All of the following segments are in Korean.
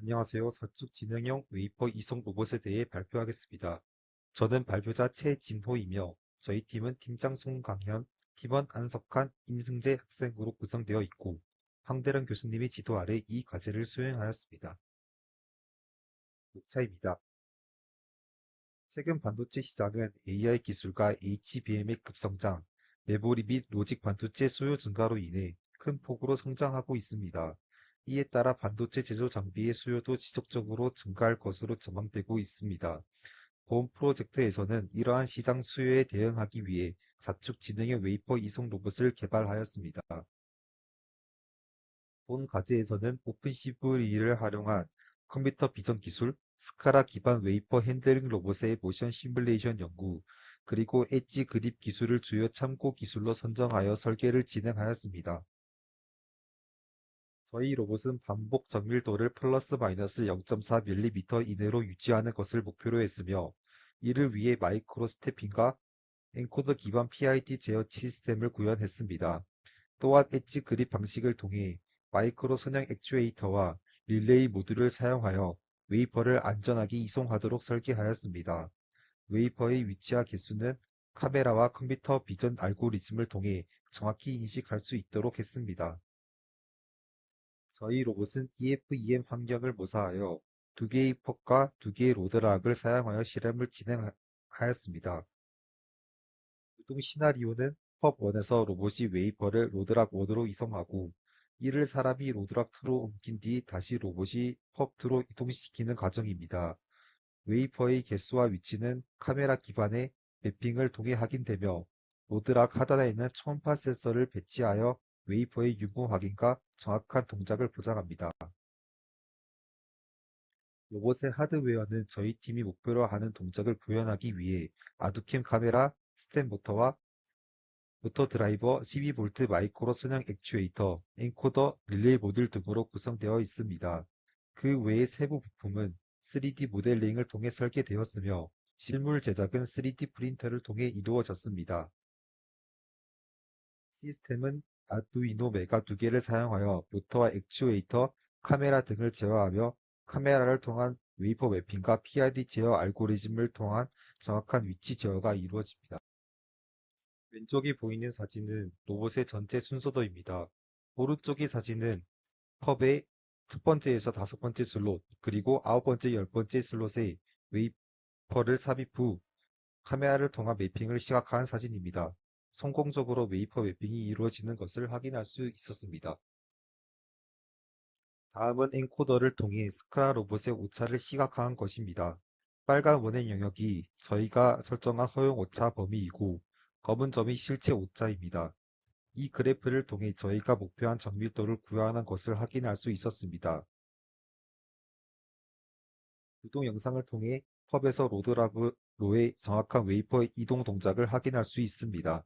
안녕하세요. 사축 진행형 웨이퍼 이송 로봇에 대해 발표하겠습니다. 저는 발표자 최진호이며 저희 팀은 팀장 송강현, 팀원 안석한, 임승재 학생으로 구성되어 있고 황대령 교수님의 지도 아래 이 과제를 수행하였습니다. 목차입니다. 최근 반도체 시장은 AI 기술과 HBM의 급성장, 메모리 및 로직 반도체 수요 증가로 인해 큰 폭으로 성장하고 있습니다. 이에 따라 반도체 제조 장비의 수요도 지속적으로 증가할 것으로 전망되고 있습니다. 본 프로젝트에서는 이러한 시장 수요에 대응하기 위해 사축 진행형 웨이퍼 이송 로봇을 개발하였습니다. 본 과제에서는 오픈CV를 활용한 컴퓨터 비전 기술, 스카라 기반 웨이퍼 핸들링 로봇의 모션 시뮬레이션 연구, 그리고 엣지 그립 기술을 주요 참고 기술로 선정하여 설계를 진행하였습니다. 저희 로봇은 반복 정밀도를 플러스 마이너스 0.4mm 이내로 유지하는 것을 목표로 했으며 이를 위해 마이크로 스태핑과 엔코더 기반 PID 제어 시스템을 구현했습니다. 또한 엣지 그립 방식을 통해 마이크로 선형 액추에이터와 릴레이 모듈을 사용하여 웨이퍼를 안전하게 이송하도록 설계하였습니다. 웨이퍼의 위치와 개수는 카메라와 컴퓨터 비전 알고리즘을 통해 정확히 인식할 수 있도록 했습니다. 저희 로봇은 EFEM 환경을 모사하여 두 개의 퍽과 두 개의 로드락을 사용하여 실험을 진행하였습니다. 유동 시나리오는 펍 1에서 로봇이 웨이퍼를 로드락 1으로 이송하고 이를 사람이 로드락 2로 옮긴 뒤 다시 로봇이 펍 2로 이동시키는 과정입니다. 웨이퍼의 개수와 위치는 카메라 기반의 매핑을 통해 확인되며 로드락 하단에는 초음파 센서를 배치하여 웨이퍼의 유무 확인과 정확한 동작을 보장합니다. 로봇의 하드웨어는 저희 팀이 목표로 하는 동작을 구현하기 위해 아두캠 카메라, 스텝 모터와 모터 드라이버, 12V 마이크로 선형 액추에이터, 엔코더, 릴레이 모듈 등으로 구성되어 있습니다. 그 외의 세부 부품은 3D 모델링을 통해 설계되었으며 실물 제작은 3D 프린터를 통해 이루어졌습니다. 시스템은 아두이노 메가 두 개를 사용하여 모터와 액추에이터, 카메라 등을 제어하며 카메라를 통한 웨이퍼 매핑과 PID 제어 알고리즘을 통한 정확한 위치 제어가 이루어집니다. 왼쪽에 보이는 사진은 로봇의 전체 순서도입니다. 오른쪽의 사진은 펍의 첫 번째에서 다섯 번째 슬롯, 그리고 아홉 번째, 열 번째 슬롯에 웨이퍼를 삽입 후 카메라를 통한 매핑을 시각화한 사진입니다. 성공적으로 웨이퍼 매핑이 이루어지는 것을 확인할 수 있었습니다. 다음은 엔코더를 통해 스크라 로봇의 오차를 시각화한 것입니다. 빨간 원의 영역이 저희가 설정한 허용 오차 범위이고 검은 점이 실제 오차입니다. 이 그래프를 통해 저희가 목표한 정밀도를 구현한 것을 확인할 수 있었습니다. 구동 영상을 통해 펍에서 로드락으로의 정확한 웨이퍼 이동 동작을 확인할 수 있습니다.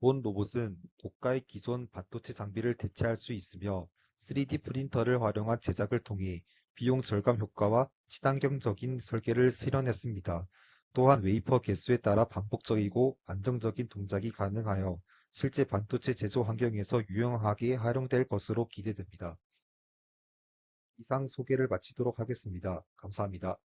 본 로봇은 고가의 기존 반도체 장비를 대체할 수 있으며 3D 프린터를 활용한 제작을 통해 비용 절감 효과와 친환경적인 설계를 실현했습니다. 또한 웨이퍼 개수에 따라 반복적이고 안정적인 동작이 가능하여 실제 반도체 제조 환경에서 유용하게 활용될 것으로 기대됩니다. 이상 소개를 마치도록 하겠습니다. 감사합니다.